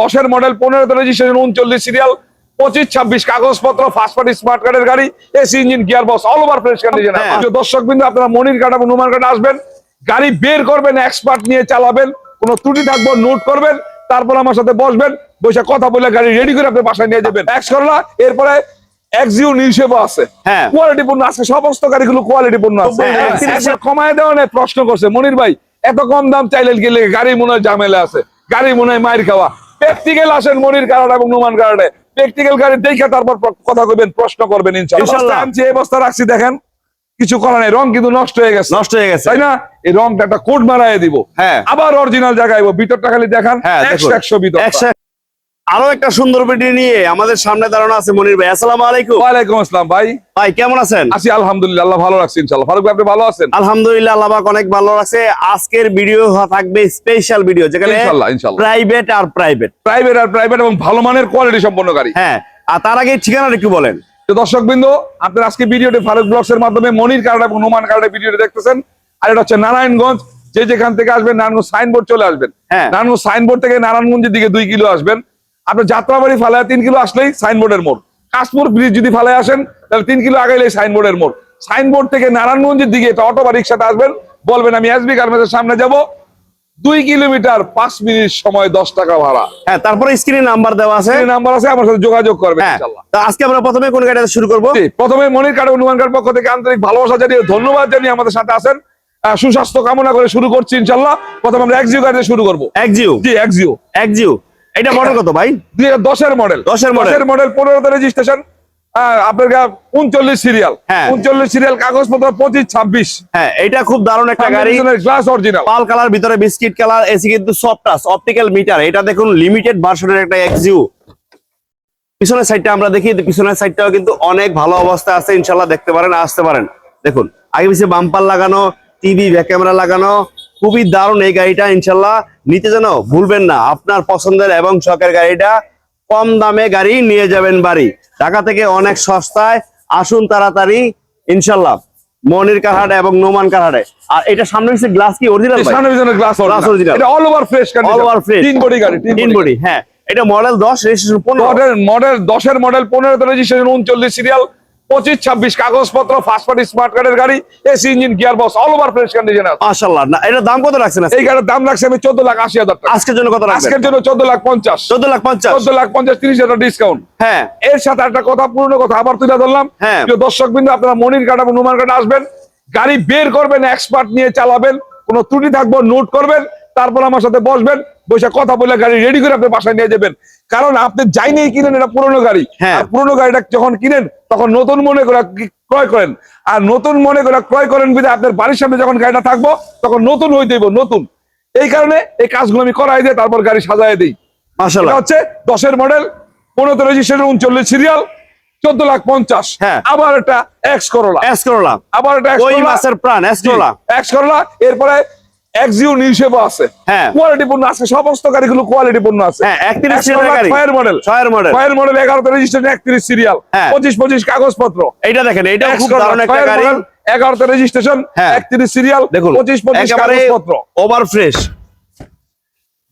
দশের মডেল পনেরোতে রেজিস্ট্রেশন উনচল্লিশ সিরিয়াল পঁচিশ ছাব্বিশ কাগজপত্র ফার্স্ট পার্টি স্মার্ট কার্ডের গাড়ি AC engine gear box all over fresh condition হ্যাঁ। দর্শক বিন্দু আপনারা মনির কাটা এবং নুমান কাটা আসবেন গাড়ি বের করবেন এক্সপার্ট নিয়ে চালাবেন কোনো ত্রুটি থাকব নোট করবেন তারপর আমার সাথে বসবেন বসে কথা বলে গাড়ি রেডি করে আপনি বাসায় নিয়ে যাবেন। এক্স করলা এরপরে এক্সিউ নিউসেবো আছে। হ্যাঁ। কোয়ালিটি পূর্ণ আছে সমস্ত গাড়িগুলো কোয়ালিটি পূর্ণ আছে হ্যাঁ, হ্যাঁ। কমায় দেওয়া নেই প্রশ্ন করছে। মনির ভাই এত কম দাম চাইলে গেলে গাড়ি মনে হয় ঝামেলা আছে। গাড়ি মনে হয় মায়ের খাওয়া। প্র্যাকটিক্যাল আসেন মনির কারণে এবং নুমান কারণে প্র্যাকটিক্যাল গাড়ি দেখে তারপর কথা কইবেন প্রশ্ন করবেন ইনশাআল্লাহ। আমি যে অবস্থা রাখছি দেখেন কিছু করার নেই। রং কিন্তু নষ্ট হয়ে গেছে। নষ্ট হয়ে গেছে। তাই না? এই রংটা একটা কোট মারাই দিব। হ্যাঁ। আবার অরিজিনাল জায়গায় ভিতরটা খালি দেখান। হ্যাঁ একশো একশো ভিতর আরও একটা সুন্দর ভিডিও নিয়ে আমাদের সামনে দাঁড়ানো আছে মনির ভাই। আসসালামু আলাইকুম। ওয়ালাইকুম আসসালাম ভাই। ভাই কেমন আছেন? আছি আলহামদুলিল্লাহ আল্লাহ ভালো রাখছি ইনশাআল্লাহ। ফারুক ভাই আপনি ভালো আছেন? আলহামদুলিল্লাহ আল্লাহ পাক অনেক ভালো লাগছে আজকের ভিডিও থাকবে স্পেশাল ভিডিও যেখানে ইনশাআল্লাহ ইনশাআল্লাহ। প্রাইভেট আর প্রাইভেট প্রাইভেট আর প্রাইভেট এবং ভালো মানের কোয়ালিটি সম্পন্ন গাড়ি। হ্যাঁ আর তার আগে ঠিকানাটা একটু বলেন। তো দর্শক বিন্দু আপনার আজকে ভিডিওটি ফারুক ব্লগস এর মাধ্যমে মনির কার্ড এবং নোমান কার্ডের ভিডিওটি দেখতেছেন। আর এটা হচ্ছে নারায়ণগঞ্জ যে যেখান থেকে আসবেন নারায়ণগঞ্জ সাইনবোর্ড চলে আসবেন। হ্যাঁ। নারায়ণগঞ্জ সাইনবোর্ড থেকে নারায়ণগঞ্জের দিকে দুই কিলো আসবেন। আপনার যাত্রাবাড়ি ফালায় তিন কিলো আসলেই সাইনবোর্ডের মোড়। কাশপুর ব্রিজ যদি ফালায় আসেন তাহলে তিন কিলো আগে সাইনবোর্ডের মোড়। সাইনবোর্ড থেকে নারায়ণগঞ্জের দিকে এটা অটো বা রিক্সাতে আসবেন বলবেন আমি এসবি গার্মেন্টসের সামনে যাব। দুই কিলোমিটার পাঁচ মিনিট সময় দশ টাকা ভাড়া। হ্যাঁ তারপরে স্ক্রিনে নাম্বার দেওয়া আছে। নাম্বার আছে আমার সাথে যোগাযোগ করবেন হ্যাঁ আজকে আমরা প্রথমে কোন গাড়িটা শুরু করব? প্রথমে মনির কার্ড অনুমান কার্ড পক্ষ থেকে আন্তরিক ভালোবাসা জানিয়ে ধন্যবাদ জানিয়ে আমাদের সাথে আছেন। আহ, সুস্বাস্থ্য কামনা করে শুরু করছি ইনশাল্লাহ প্রথমে আমরা এক্সিও গাড়ি শুরু করব। একজিও জি এক্সিও একজিও এটা মডেল কত ভাই? দুই হাজার দশের মডেল 10 এর দশের মডেল পনেরোতে রেজিস্ট্রেশন আপনার উনচল্লিশ সিরিয়াল হ্যাঁ। উনচল্লিশ সিরিয়াল কাগজপত্র পঁচিশ ছাব্বিশ। হ্যাঁ এটা খুব দারুণ একটা গাড়ি। গ্লাস অরিজিনাল পাল কালার ভিতরে বিস্কিট কালার এসি কিন্তু সফট টাচ অপটিক্যাল মিটার এটা দেখুন লিমিটেড ভার্সনের একটা এক্সিউ পিছনের সাইডটা আমরা দেখি পিছনের সাইডটাও কিন্তু অনেক ভালো অবস্থায় আছে ইনশাল্লাহ দেখতে পারেন আসতে পারেন। দেখুন আগে পিছিয়ে বাম্পার লাগানো টিভি ক্যামেরা লাগানো খুবই দারুণ এই গাড়িটা ইনশাল্লাহ নিতে যেন ভুলবেন না। আপনার পছন্দের এবং শখের গাড়িটা কম দামে গাড়ি নিয়ে যাবেন বাড়ি। ঢাকা থেকে অনেক সস্তায় আসুন তাড়াতাড়ি ইনশাল্লাহ। মনির কারহাটে এবং নোমান কারহাটে। আর এটা সামনে হচ্ছে গ্লাস কি? অরিজিনাল সামনে পিছনে গ্লাস original। এটা all over fresh All over fresh। তিন বডি গাড়ি তিন বডি হ্যাঁ। এটা মডেল দশ রেজিস্ট্রেশন পনেরো। মডেল মডেল দশের মডেল পনেরোতে রেজিস্ট্রেশন উনচল্লিশ সিরিয়াল পঁচিশ ছাব্বিশ কাগজপত্র ফার্স্ট পার্টি স্মার্ট কার্ডের গাড়ি AC engine gear box all over fresh condition আছে। মাশাল্লাহ না দাম কত রাখছেন? এই গাড়ির দাম রাখছে আমি চোদ্দ লাখ আশি হাজার টাকা। আজকের জন্য কত রাখবেন? আজকের জন্য চোদ্দ লাখ পঞ্চাশ। চোদ্দ লাখ পঞ্চাশ? চোদ্দ লাখ পঞ্চাশ তিরিশ হাজার ডিসকাউন্ট হ্যাঁ। এর সাথে একটা কথা পুরনো কথা আবার তুলে ধরলাম। হ্যাঁ। প্রিয় দর্শক বিন্দু আপনারা মনির কাটা এবং নুমান কাটা আসবেন। গাড়ি বের করবেন এক্সপার্ট নিয়ে চালাবেন। কোনো ত্রুটি থাকব নোট করবেন। তারপর আমার সাথে বসবেন। বসে কথা বলে গাড়ি রেডি করে আপনি বাসায় নিয়ে যাবেন। কারণ আপনি যাই নেই কিনেন এটা পুরনো গাড়ি। হ্যাঁ। আর পুরনো গাড়িটা যখন কিনেন তখন নতুন মনে করে ক্রয় করেন। আর নতুন মনে করে ক্রয় করেন বিধে আপনার বাড়ির সামনে যখন গাড়িটা থাকব তখন নতুন হইতে হইব নতুন। এই কারণে এই কাজগুলো আমি করাই দিয়ে তারপর গাড়ি সাজাই দিই। হচ্ছে দশের মডেল পনেরো রেজিস্ট্রেশন উনচল্লিশ সিরিয়াল চোদ্দ লাখ পঞ্চাশ। হ্যাঁ। আবার একটা এক্স করোলা এস করলা আবার একটা এস করলা এক্স করোলা এরপরে এক্সিও আছে। হ্যাঁ। কোয়ালিটি পূর্ণ আছে সমস্ত গাড়িগুলো কোয়ালিটি পূর্ণ আছে। হ্যাঁ, 31 গাড়ি। মডেল মডেল এগারোতে রেজিস্ট্রেশন একত্রিশ সিরিয়াল হ্যাঁ। পঁচিশ পঁচিশ কাগজপত্র। এইটা দেখেন এটা খুব দারুণ একটা গাড়ি। model, এগারোতে রেজিস্ট্রেশন সিরিয়াল কাগজপত্র। ওভার ফ্রেশ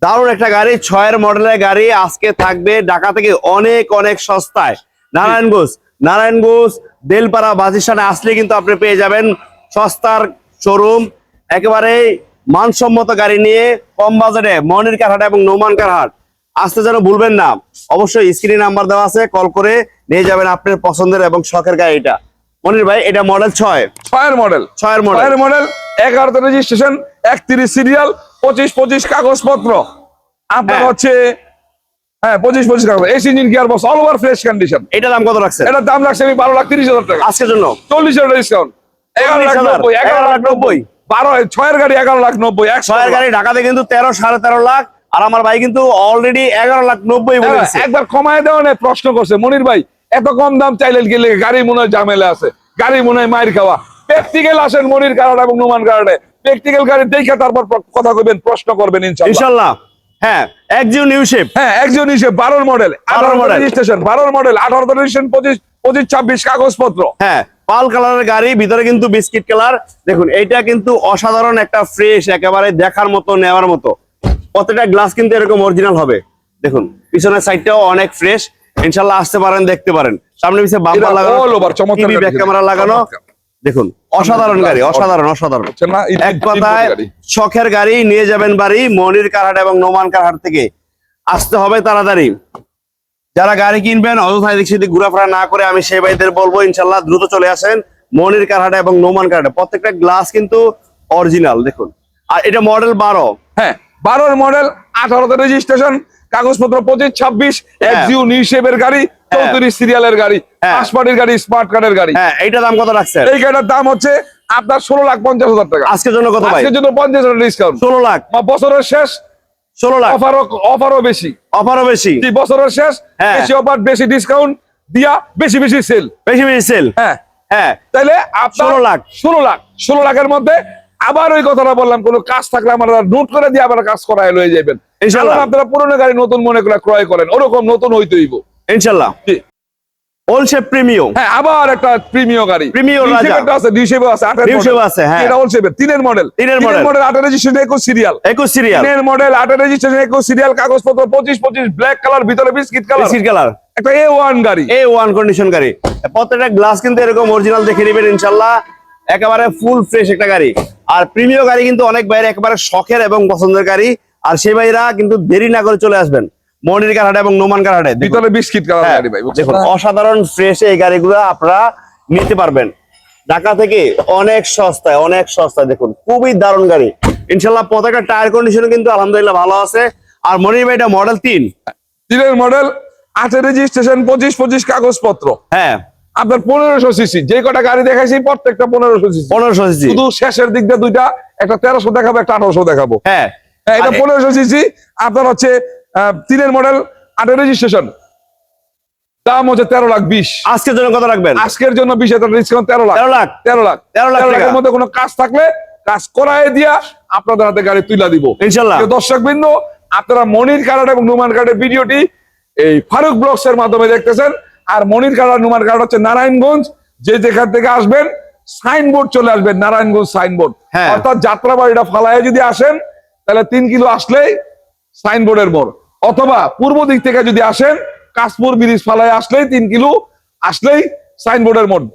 দারুণ একটা গাড়ি ছয়ের মডেলের গাড়ি আজকে থাকবে ঢাকা থেকে অনেক অনেক সস্তায়। নারায়ণগঞ্জ নারায়ণগঞ্জ বেলপাড়া বাজিস্টানে আসলে কিন্তু আপনি পেয়ে যাবেন সস্তার শোরুম একেবারে মানসম্মত গাড়ি নিয়ে কম বাজারে মনির কারহাট এবং নোমান কারহাট। আসতে যেন ভুলবেন না অবশ্যই স্ক্রিনে নাম্বার দেওয়া আছে কল করে নিয়ে যাবেন আপনার পছন্দের এবং শখের গাড়িটা। মনির ভাই এটা মডেল ছয়। ছয়ের মডেল ছয়ের মডেল ছয়ের মডেল এগারোতে রেজিস্ট্রেশন একত্রিশ সিরিয়াল পঁচিশ পঁচিশ কাগজপত্র। আপনার হ্যাঁ। হচ্ছে হ্যাঁ পঁচিশ পঁচিশ কাগজ। AC engine gear box all over fresh condition এটা দাম কত রাখছেন? এটার দাম রাখছে আমি বারো লাখ তিরিশ হাজার টাকা। আজকের জন্য? চল্লিশ হাজার ডিসকাউন্ট এগারো লাখ 40,000, নব্বই এগারো লাখ নব্বই। বারো ছয়ের গাড়ি এগারো লাখ নব্বই একশো ছয়ের গাড়ি ঢাকাতে কিন্তু তেরো সাড়ে তেরো লাখ। আর আমার ভাই কিন্তু অলরেডি এগারো লাখ নব্বই হ্যাঁ। একবার কমায় দেওয়া নেই প্রশ্ন করছে। মনির ভাই এত কম দাম চাইলেন গেলে গাড়ি মনে হয় ঝামেলা আছে। গাড়ি মনে হয় মায়ের খাওয়া। প্র্যাকটিক্যাল আসেন মনির কারণে এবং নুমান কারণে। প্র্যাকটিক্যাল গাড়ি দেখে তারপর কথা কইবেন প্রশ্ন করবেন ইনশাল্লাহ। হ্যাঁ একজিও নিউ শেপ। হ্যাঁ একজন হিসেবে বারোর মডেল আঠারো। রেজিস্ট্রেশন বারোর মডেল আঠারো রেজিস্ট্রেশন পঁচিশ পঁচিশ ছাব্বিশ কাগজপত্র। হ্যাঁ। পাল কালারের গাড়ি ভিতরে কিন্তু বিস্কিট কালার। দেখুন এটা কিন্তু অসাধারণ একটা ফ্রেশ একেবারে দেখার মতো নেওয়ার মতো। প্রত্যেকটা গ্লাস কিন্তু এরকম অরিজিনাল হবে। দেখুন পিছনের সাইডটাও অনেক ফ্রেশ ইনশাল্লাহ আসতে পারেন দেখতে পারেন। সামনে পিছিয়ে বাম্পার লাগানো চমৎকার টিভি ব্যাক ক্যামেরা লাগানো। দেখুন অসাধারণ গাড়ি অসাধারণ অসাধারণ। এক কথায় শখের গাড়ি নিয়ে যাবেন বাড়ি মনির কারহাট এবং নোমান কারহাট থেকে। আসতে হবে তাড়াতাড়ি। যারা গাড়ি কিনবেন অযথায় সেদিক ঘোরাফেরা না করে আমি সেই ভাইদের বলব ইনশাল্লাহ দ্রুত চলে আসেন। মনির কারহাট এবং নোমান কারহাটে প্রত্যেকটা গ্লাস কিন্তু অরিজিনাল দেখুন। আর এটা মডেল বারো। হ্যাঁ বারোর মডেল আঠারোতে রেজিস্ট্রেশন কাগজপত্র পঁচিশ ছাব্বিশ হ্যাঁ। এক্সিউ নিউ গাড়ি চৌত্রিশ সিরিয়ালের গাড়ি হ্যাঁ। গাড়ি স্মার্ট কার্ডের গাড়ি। হ্যাঁ এইটা দাম কত রাখছেন? এই গাড়িটার দাম হচ্ছে আপনার ষোলো লাখ পঞ্চাশ হাজার টাকা। আজকের জন্য কত আজকের জন্য পঞ্চাশ হাজার ডিসকাউন্ট ষোলো লাখ। বছরের শেষ ষোলো লাখ। অফারও অফারও বেশি। অফারও বেশি। বছরের শেষ হ্যাঁ। বেশি অফার বেশি ডিসকাউন্ট দিয়া বেশি বেশি সেল বেশি বেশি সেল হ্যাঁ। হ্যাঁ। আপনার 16 লাখ। ষোলো লাখ ষোলো লাখের মধ্যে আবার ওই কথাটা বললাম কোনো কাজ থাকলে আমরা নোট করে দিয়ে আবার কাজ করায় লয়ে যাবেন। আপনারা পুরোনো গাড়ি নতুন মনে করে ক্রয় করেন ওরকম নতুন হইতে হইব ইনশাল্লাহ হ্যাঁ আবার একটা প্রিমিয় গাড়ি। Premium রাজা। শেপেরটা আছে দুই শেপে আছে আটের দুই আছে, হ্যাঁ। এটা ওল শেপের তিনের মডেল তিনের। মডেল আটের রেজিস্ট্রেশন একুশ সিরিয়াল সিরিয়াল তিনের মডেল আটের রেজিস্ট্রেশন সিরিয়াল কাগজপত্র ব্ল্যাক কালার ভিতরে বিস্কিট কালার বিস্কিট কালার একটা গাড়ি। কন্ডিশন গাড়ি। প্রত্যেকটা গ্লাস কিন্তু এরকম অরিজিনাল দেখে নেবেন ইনশাল্লাহ। একেবারে ফুল ফ্রেশ একটা গাড়ি। আর প্রিমিয় গাড়ি কিন্তু অনেক বাইরে একেবারে শখের এবং পছন্দের গাড়ি। আর সেই ভাইরা কিন্তু দেরি না করে চলে আসবেন। মনির কারহাটে এবং নোমান কারহাটে। ভিতরে বিস্কিট কালার হ্যাঁ, গাড়ি ভাই দেখুন অসাধারণ ফ্রেশ এই গাড়িগুলো আপনারা নিতে পারবেন। ঢাকা থেকে অনেক সস্তায় অনেক সস্তায় দেখুন খুবই দারুণ গাড়ি। ইনশাল্লাহ প্রত্যেকটা টায়ার কন্ডিশন কিন্তু আলহামদুলিল্লাহ ভালো আছে। আর মনির ভাই এটা মডেল তিন। তিনের মডেল আটের রেজিস্ট্রেশন পঁচিশ পঁচিশ কাগজপত্র। হ্যাঁ। আপনার পনেরোশো সিসি যে কটা গাড়ি দেখাইছি প্রত্যেকটা পনেরোশো সিসি পনেরোশো সিসি শুধু শেষের দিক দিয়ে দুইটা একটা তেরোশো দেখাবো একটা আঠারোশো দেখাবো। হ্যাঁ। হ্যাঁ, এটা পনেরোশো সিসি আপনার হচ্ছে তিনের মডেল আটের রেজিস্ট্রেশন দাম হচ্ছে তেরো লাখ বিশ। আজকের জন্য কত রাখবেন? আজকের জন্য বিশ হাজার ডিসকাউন্ট তেরো লাখ। তেরো লাখ। তেরো লাখ। 13 লাখ টাকা। লাখের মধ্যে কোনো কাজ থাকলে কাজ করায় দিয়া আপনাদের হাতে গাড়ি তুলে দিব। ইনশাল্লাহ। দর্শক বিন্দু আপনারা মনির কার্ড এবং নুমান কার্ডের ভিডিওটি এই ফারুক ব্লগস এর মাধ্যমে দেখতেছেন। আর মনির কার্ড আর নুমান কার্ড হচ্ছে নারায়ণগঞ্জ। যে যেখান থেকে আসবেন সাইনবোর্ড চলে আসবেন নারায়ণগঞ্জ সাইনবোর্ড হ্যাঁ। অর্থাৎ যাত্রাবাড়িটা ফালায় যদি আসেন তাহলে তিন কিলো আসলেই সাইনবোর্ডের মোড়। অথবা পূর্ব দিক থেকে যদি আসেন কাশপুর ব্রিজ ফালায় আসলেই তিন কিলো আসলেই সাইনবোর্ডের মোড়।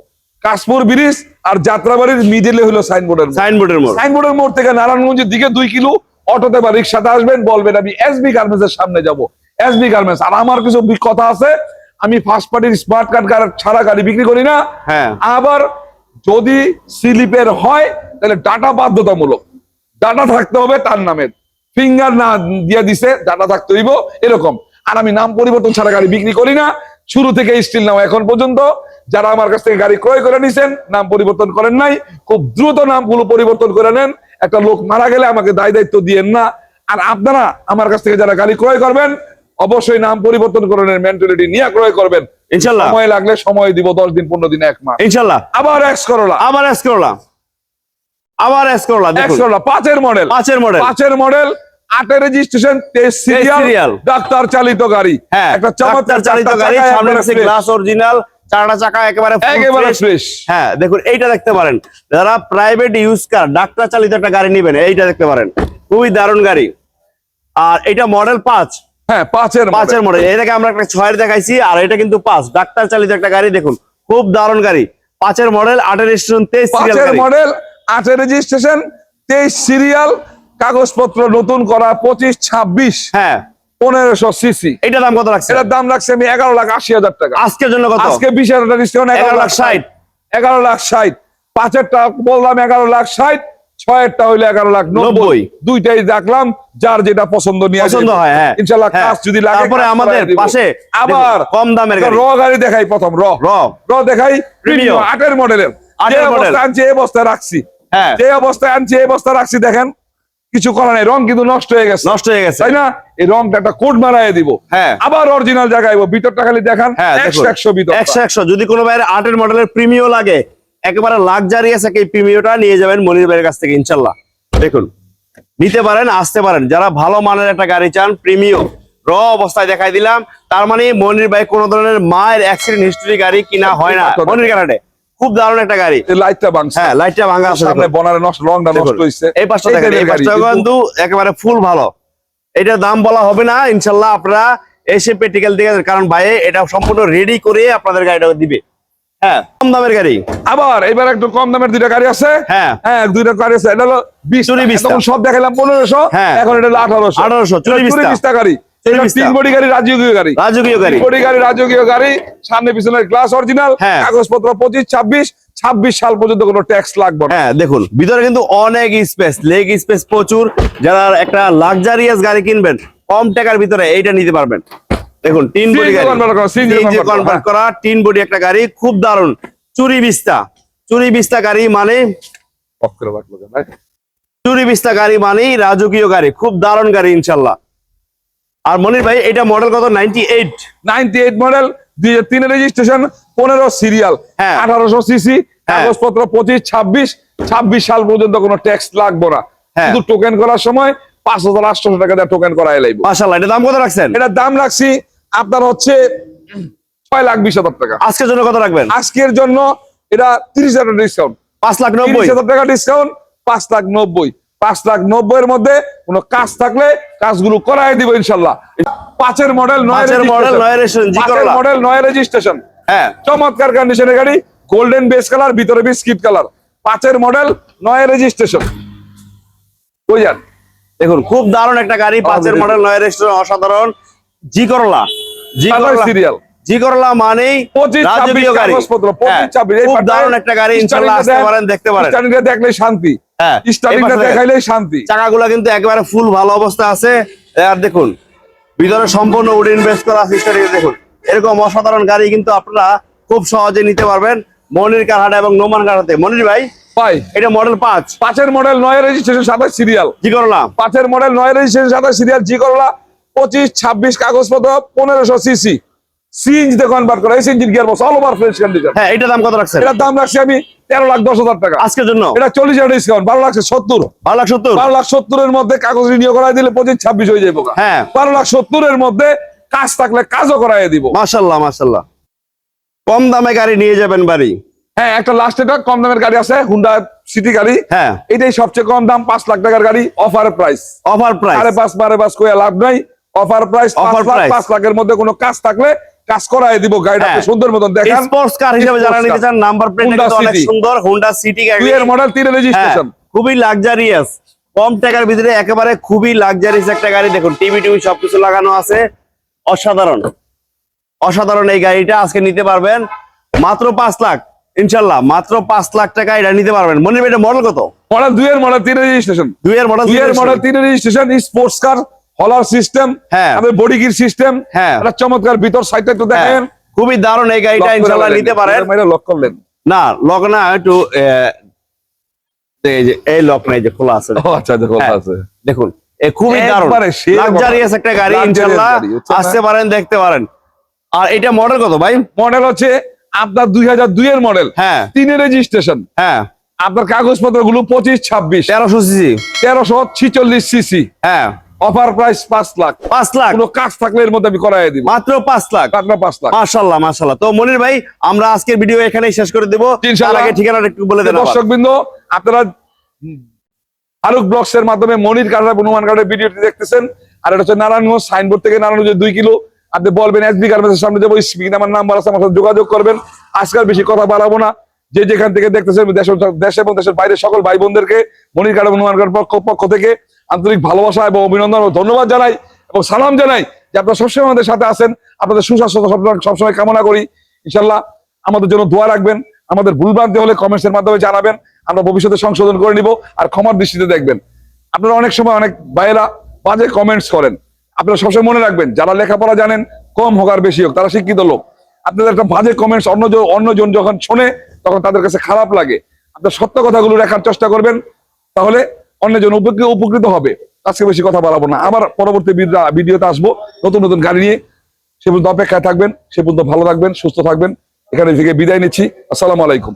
কাশপুর ব্রিজ আর যাত্রাবাড়ির মিডিলে হলো সাইনবোর্ডের সাইনবোর্ডের মোড়। সাইনবোর্ডের মোড় থেকে নারায়ণগঞ্জের দিকে দুই কিলো অটোতে বা রিক্সাতে আসবেন বলবেন আমি এসবি গার্মেন্টস এর সামনে যাব। SB garments. আর আমার কিছু কথা আছে আমি ফার্স্ট পার্টির স্মার্ট কার্ড ছাড়া গাড়ি বিক্রি করি না। হ্যাঁ। আবার যদি স্লিপের হয় তাহলে ডাটা বাধ্যতামূলক। ডাটা থাকতে হবে তার নামের। ফিঙ্গার না দিয়ে দিছে ডাটা থাকতে হইব এরকম। আর আমি নাম পরিবর্তন ছাড়া গাড়ি বিক্রি করি না শুরু থেকে স্টিল নাও এখন পর্যন্ত যারা আমার কাছ থেকে গাড়ি ক্রয় করে নিছেন নাম পরিবর্তন করেন নাই খুব দ্রুত নামগুলো পরিবর্তন করে নেন। একটা লোক মারা গেলে আমাকে দায় দায়িত্ব দিয়েন না। আর আপনারা আমার কাছ থেকে যারা গাড়ি ক্রয় করবেন অবশ্যই নাম পরিবর্তন করে নেন মেন্টালিটি নিয়ে ক্রয় করবেন। ইনশাল্লাহ। সময় লাগলে সময় দিব দশ দিন পনেরো দিন এক মাস। ইনশাল্লাহ। আবার এক্স করোলা আবার এস করলা আবার এস করলা এক্স দেখুন পাঁচের মডেল পাঁচের মডেল পাঁচের মডেল আটের রেজিস্ট্রেশন তেইশ সিরিয়াল ডাক্তার চালিত গাড়ি। হ্যাঁ একটা চমৎকার চালিত গাড়ি সামনে গ্লাস অরিজিনাল চারটা চাকা একেবারে একেবারে ফ্রেশ হ্যাঁ দেখুন এইটা দেখতে পারেন। যারা প্রাইভেট ইউজ কার ডাক্তার চালিত একটা গাড়ি নেবেন এইটা দেখতে পারেন। খুবই দারুণ গাড়ি। আর এটা মডেল পাঁচ। হ্যাঁ পাঁচের পাঁচের মডেল এটাকে আমরা একটা ছয়ের দেখাইছি আর এটা কিন্তু পাঁচ। ডাক্তার চালিত একটা গাড়ি দেখুন খুব দারুণ গাড়ি। পাঁচের মডেল আটের স্টেশন তেইশ মডেল আটের রেজিস্ট্রেশন তেইশ সিরিয়াল কাগজপত্র নতুন করা পঁচিশ ছাব্বিশ হ্যাঁ। পনেরোশো সিসি দাম কত রাখছে এটার দাম রাখছে আমি এগারো লাখ আশি হাজার টাকা। আজকের জন্য কত? আজকে বিশ হাজার ডিসকাউন্ট এগারো লাখ ষাট। এগারো লাখ ষাট। পাঁচেরটা বললাম এগারো লাখ ষাট ছয়েরটা হইল এগারো লাখ নব্বই। দুইটাই দেখলাম যার যেটা পছন্দ নিয়ে পছন্দ হয় হ্যাঁ। ইনশাল্লাহ হ্যাঁ। কাজ যদি লাগে তারপরে আমাদের পাশে আবার কম দামের র গাড়ি। দেখাই প্রথম র র র দেখাই। আটের মডেলের আটের। অবস্থায় আনছি এই অবস্থায় রাখছি। যে অবস্থায় আনছি এই অবস্থায় রাখছি দেখেন কিছু করার নাই রং কিন্তু নষ্ট হয়ে গেছে। নষ্ট হয়ে গেছে। তাই না? এই রংটা একটা কোড মারাই দিব। হ্যাঁ। আবার অরিজিনাল জায়গায় ভিতরটা খালি দেখান হ্যাঁ একশো একশো ভিতর একশো একশো যদি কোনো ভাইয়ের আটের মডেলের প্রিমিও লাগে একেবারে লাক্সারি আছে এই প্রিমিওটা নিয়ে যাবেন মনির ভাইয়ের কাছ থেকে ইনশাল্লাহ। দেখুন নিতে পারেন আসতে পারেন। যারা ভালো মানের একটা গাড়ি চান প্রিমিও র অবস্থায় দেখাই দিলাম। তার মানে মনির ভাই কোনো ধরনের মায়ের অ্যাক্সিডেন্ট হিস্টরি গাড়ি কিনা হয় না। মনির কারাটে খুব দারুণ একটা গাড়ি। লাইটটা ভাঙছে। হ্যাঁ লাইটটা ভাঙা আছে সামনে বনারে নষ্ট রংটা নষ্ট হয়েছে এই পাশটা দেখেন এই পাশটা কিন্তু একেবারে ফুল ভালো। এটা দাম বলা হবে না ইনশাআল্লাহ আপনারা এসে প্র্যাকটিক্যাল দিকে কারণ ভাই এটা সম্পূর্ণ রেডি করে আপনাদের গাড়িটা দিবে। হ্যাঁ কম দামের গাড়ি। আবার এবার একটু কম দামের দুইটা গাড়ি আছে। হ্যাঁ। হ্যাঁ দুইটা গাড়ি আছে। এটা হলো বিশ চুরি বিশটা। তখন সব দেখালাম পনেরোশো হ্যাঁ। এখন এটা হলো আঠারোশো। 1800, চুরি। বিশটা গাড়ি। তিন বডি গাড়ি রাজকীয় গাড়ি। রাজকীয় গাড়ি। বডি গাড়ি রাজকীয় গাড়ি সামনে পিছনের গ্লাস অরিজিনাল হ্যাঁ। কাগজপত্র পঁচিশ ছাব্বিশ ছাব্বিশ সাল পর্যন্ত কোনো ট্যাক্স লাগবে হ্যাঁ দেখুন ভিতরে কিন্তু অনেক স্পেস লেগ স্পেস প্রচুর। যারা একটা লাক্সারিয়াস গাড়ি কিনবেন কম টাকার ভিতরে এইটা নিতে পারবেন। দেখুন তিন বডি গাড়ি। convert করা, CNG convert করা, কনভার্ট করা তিন বডি একটা গাড়ি খুব দারুণ। চুরি বিস্তা। চুরি বিস্তা গাড়ি মানে? চুরি বিস্তা গাড়ি মানেই রাজকীয় গাড়ি খুব দারুণ গাড়ি ইনশাল্লাহ। আর মনির ভাই এটা মডেল কত? নাইনটি এইট 98 মডেল দুই হাজার তিনের রেজিস্ট্রেশন পনেরো সিরিয়াল হ্যাঁ। আঠারোশো সিসি। কাগজপত্র পঁচিশ ছাব্বিশ ছাব্বিশ সাল পর্যন্ত কোনো ট্যাক্স লাগবে না। হ্যাঁ। শুধু টোকেন করার সময় পাঁচ হাজার আটশো টাকা দিয়ে টোকেন করাই লাগবে। মাসাল্লাহ এটা দাম কত রাখছেন? এটার দাম রাখছি আপনার হচ্ছে ছয় লাখ বিশ হাজার টাকা। আজকের জন্য কত রাখবেন? আজকের জন্য এটা তিরিশ হাজার ডিসকাউন্ট পাঁচ লাখ নব্বই। তিরিশ হাজার টাকা ডিসকাউন্ট পাঁচ লাখ নব্বই। পাঁচ লাখ নব্বই এর মধ্যে কোনো কাজ থাকলে কাজগুলো করাই দিব ইনশাল্লাহ। পাঁচের মডেল নয় model, নয়। মডেল নয় রেজিস্ট্রেশন হ্যাঁ। চমৎকার কন্ডিশনের গাড়ি গোল্ডেন বেস কালার ভিতরে বিস্কিট কালার পাঁচের মডেল নয় রেজিস্ট্রেশন বুঝলেন? দেখুন খুব দারুণ একটা গাড়ি পাঁচের মডেল নয় রেজিস্ট্রেশন অসাধারণ। জি করলা জি করলা। সিরিয়াল জি করলা মানেই হ্যাঁ, দারুণ একটা গাড়ি ইনশাল্লাহ আসতে স্টার্টিংটা পারেন দেখতে পারেন। দেখলে শান্তি। হ্যাঁ স্টার্টিংটা। দেখাইলেই শান্তি। চাকাগুলো কিন্তু একেবারে ফুল ভালো অবস্থা আছে। আর দেখুন ভিতরে সম্পূর্ণ উড ইনভেস্ট করা আছে দেখুন। এরকম অসাধারণ গাড়ি কিন্তু আপনারা খুব সহজে নিতে পারবেন মনির কারহাটা এবং নোমান কারহাতে মনির ভাই ভাই এটা মডেল পাঁচ। পাঁচের মডেল নয় রেজিস্ট্রেশন সাতাশ সিরিয়াল জি পাঁচের মডেল নয় রেজিস্ট্রেশন সাতাশ সিরিয়াল জি করলা পঁচিশ ছাব্বিশ কাগজপত্র পনেরোশো সিসি সিএনজিতে কনভার্ট করা S engine gear box all over fresh condition হ্যাঁ এটা দাম কত রাখছেন? এটার দাম রাখছি আমি তেরো লাখ দশ হাজার টাকা। আজকের জন্য? এটা চল্লিশ হাজার ডিসকাউন্ট বারো লাখ সত্তর। ভালো লাখ সত্তর? বারো লাখ সত্তরের মধ্যে কাগজ রিনিউ করাই দিলে পঁচিশ ছাব্বিশ হয়ে যাব হ্যাঁ। বারো লাখ সত্তরের মধ্যে কাজ থাকলে কাজও করাই দিব। মাশাল্লাহ মাশাল্লাহ। কম দামে গাড়ি নিয়ে যাবেন বাড়ি? হ্যাঁ একটা লাস্ট এটা কম দামের গাড়ি আছে হুন্ডা সিটি গাড়ি। হ্যাঁ। এটাই সবচেয়ে কম দাম পাঁচ লাখ টাকার গাড়ি অফার প্রাইস অফার প্রাইস আরে পাঁচ বারে পাঁচ কইয়া লাভ নাই। Offer price offer price. পাঁচ লাখের মধ্যে কোনো কাজ থাকলে কাজ করাই দিব গাড়িটা হ্যাঁ। সুন্দর মতন দেখেন। স্পোর্টস কার হিসেবে যারা নিতে চান নাম্বার প্লেট অনেক সুন্দর হুন্ডা সিটি গাড়ি। এর মডেল তিন হ্যাঁ, রেজিস্ট্রেশন খুবই লাক্সারিয়াস কম টাকার ভিতরে একেবারে খুবই লাক্সারিয়াস একটা গাড়ি। দেখুন টিভি টিভি সবকিছু লাগানো আছে। অসাধারণ। অসাধারণ এই গাড়িটা আজকে নিতে পারবেন। মাত্র পাঁচ লাখ ইনশাল্লাহ মাত্র পাঁচ লাখ টাকা এটা নিতে পারবেন। মনে এটা মডেল কত? মডেল দুই এর মডেল তিন রেজিস্ট্রেশন দুই এর মডেল দুই এর মডেল তিন রেজিস্ট্রেশন স্পোর্টস কার হলার সিস্টেম হ্যাঁ। আমাদের বডি গির সিস্টেম হ্যাঁ। চমৎকার ভিতর সাইডটা একটু দেখেন। খুবই দারুণ এই গাড়িটা ইনশাল্লাহ নিতে পারেন। লক করলেন। না লক না একটু এই যে এই লক নাই যে খোলা আছে। ও আচ্ছা কথা হ্যাঁ। আছে। দেখুন এ খুবই দারুণ। লাক্সারিয়াস একটা গাড়ি ইনশাল্লাহ? আসতে পারেন দেখতে পারেন। আর এটা মডেল কত ভাই? মডেল হচ্ছে আপনার দুই হাজার দুই এর মডেল হ্যাঁ। তিনের রেজিস্ট্রেশন হ্যাঁ। আপনার কাগজপত্রগুলো পঁচিশ ছাব্বিশ। তেরোশো সিসি তেরোশো ছিচল্লিশ সিসি হ্যাঁ। অফার প্রাইস পাঁচ লাখ। পাঁচ লাখ? কোনো কাজ থাকলে এর মধ্যে আমি করাই দিব। মাত্র পাঁচ লাখ? আপনার পাঁচ লাখ। মাশাল্লাহ মাশাল্লাহ তো মনির ভাই আমরা আজকের ভিডিও এখানেই শেষ করে দেবো। তার আগে ঠিকানাটা একটু বলে দেন দর্শক বিন্দু আপনারা ফারুক ব্লগস এর মাধ্যমে মনির হনুমান ভিডিওটি দেখতেছেন। আর এটা হচ্ছে নারায়ণগঞ্জ সাইনবোর্ড থেকে নারায়ণগঞ্জ দুই কিলো। আপনি বলবেন এসবি গার্মেন্টসের সামনে যাব স্ক্রিন আমার নাম্বার আছে আমার সাথে যোগাযোগ করবেন। আজকাল বেশি কথা বাড়াবো না। যে যেখান থেকে দেখতেছেন দেশ দেশ এবং দেশের বাইরে সকল ভাই বোনদেরকে মনির কার্ড হনুমান কার্ড পক্ষ পক্ষ থেকে আন্তরিক ভালোবাসা এবং অভিনন্দন ও ধন্যবাদ জানাই এবং সালাম জানাই যে আপনারা সবসময় আমাদের সাথে আছেন। আপনাদের সুস্বাস্থ্য সবসময়- কামনা করি। ইনশাল্লাহ আমাদের জন্য দোয়া রাখবেন। আমাদের ভুলভ্রান্তি হলে কমেন্টসের মাধ্যমে জানাবেন। আমরা ভবিষ্যতে সংশোধন করে নিব আর ক্ষমার দৃষ্টিতে দেখবেন। আপনারা অনেক সময় অনেক ভাইয়েরা বাজে কমেন্টস করেন। আপনারা সবসময় মনে রাখবেন, যারা লেখাপড়া জানেন, কম হোক আর বেশি হোক, তারা শিক্ষিত লোক। আপনাদের একটা বাজে কমেন্টস অন্য অন্যজন যখন শোনে, তখন তাদের কাছে খারাপ লাগে। আপনার সত্য কথাগুলো রাখার চেষ্টা করবেন। তাহলে অন্যজন জন উপকৃত হবে। আজকে বেশি কথা বাড়াবো না। আবার পরবর্তী ভিডিও- ভিডিওতে আসব। নতুন নতুন গাড়ি নিয়ে। সে পর্যন্ত অপেক্ষায় থাকবেন, সে পর্যন্ত ভালো থাকবেন, সুস্থ থাকবেন। এখানে থেকে বিদায় নিচ্ছি। আসসালামু আলাইকুম।